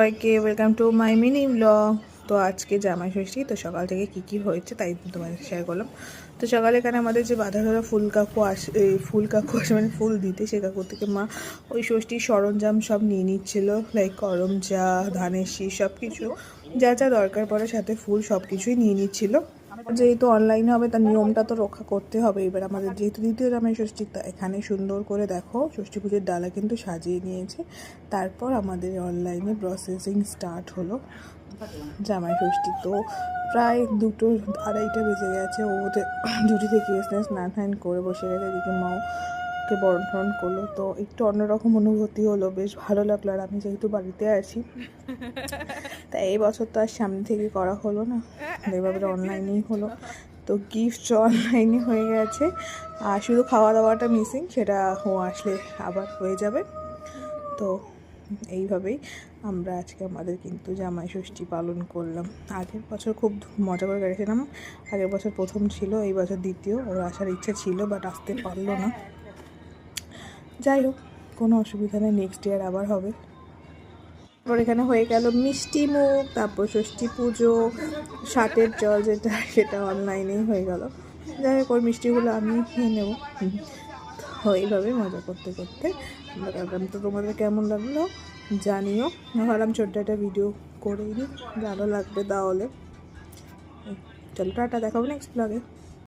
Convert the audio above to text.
সবাইকে welcome to my mini blog তো আজকে জামাই ষষ্ঠী, তো সকাল থেকে কি কি হয়েছে তাই তোমাদের শেয়ার করলাম। তো সকালে এখানে আমাদের যে বাধা ধরা ফুল কাকু আসে ফুল কাকু আসে মানে ফুল দিতে, সে কাকু থেকে মা ওই ষষ্ঠীর সরঞ্জাম সব নিয়ে নিচ্ছিল লাইক করমচা ধানের শীষ সব কিছু যা যা দরকার পড়ে সাথে ফুল সব কিছুই নিয়ে নিচ্ছিল। যেহেতু অনলাইনে হবে, তার নিয়মটা তো রক্ষা করতে হবে। এবার আমাদের যেহেতু দ্বিতীয় জামাই ষষ্ঠী তা এখানে সুন্দর করে দেখো, ষষ্ঠী পুজোর ডালা কিন্তু সাজিয়ে নিয়েছে। তারপর আমাদের অনলাইনে প্রসেসিং স্টার্ট হলো জামাই ষষ্ঠী। তো প্রায় দুটো আড়াইটা বেজে গেছে ওদের ডিউটি থেকে এসে স্নান করে বসে গেছে, এদিকে মাও কে বরণ টরণ করল। তো একটু অন্যরকম অনুভূতি হলো, বেশ ভালো লাগল। আর আমি যেহেতু বাড়িতে আছি তাই এই বছর তো আর সামনে থেকে করা হলো না। এভাবে অনলাইনেই হলো। তো গিফট অনলাইনে হয়ে গেছে। আর শুধু খাওয়া দাওয়াটা মিসিং সেটা ও আসলে আবার হয়ে যাবে। তো এইভাবেই আমরা আজকে আমাদের কিন্তু জামাই ষষ্ঠী পালন করলাম। আগের বছর খুব মজা করে কেটেছিলাম। আগের বছর প্রথম ছিল, এই বছর দ্বিতীয়। ওর আসার ইচ্ছা ছিল বাট আসতে পারল না। যাই হোক, কোনো অসুবিধা নেই নেক্সট ইয়ার আবার হবে। তারপর এখানে হয়ে গেল মিষ্টি মুখ, তারপর ষষ্ঠী পুজো ষাটের জল যেটা, সেটা অনলাইনেই হয়ে গেল। যাই হোক, ওর মিষ্টিগুলো আমি খেয়ে নেব। তো এইভাবে মজা করতে করতে আমরা তো তোমাদের কেমন লাগল? জানিও। ভাবলাম, ছোট্ট একটা ভিডিও করেই নিই ভালো লাগবে তাহলে। চলো, টাটা, দেখাবো নেক্সট ব্লগে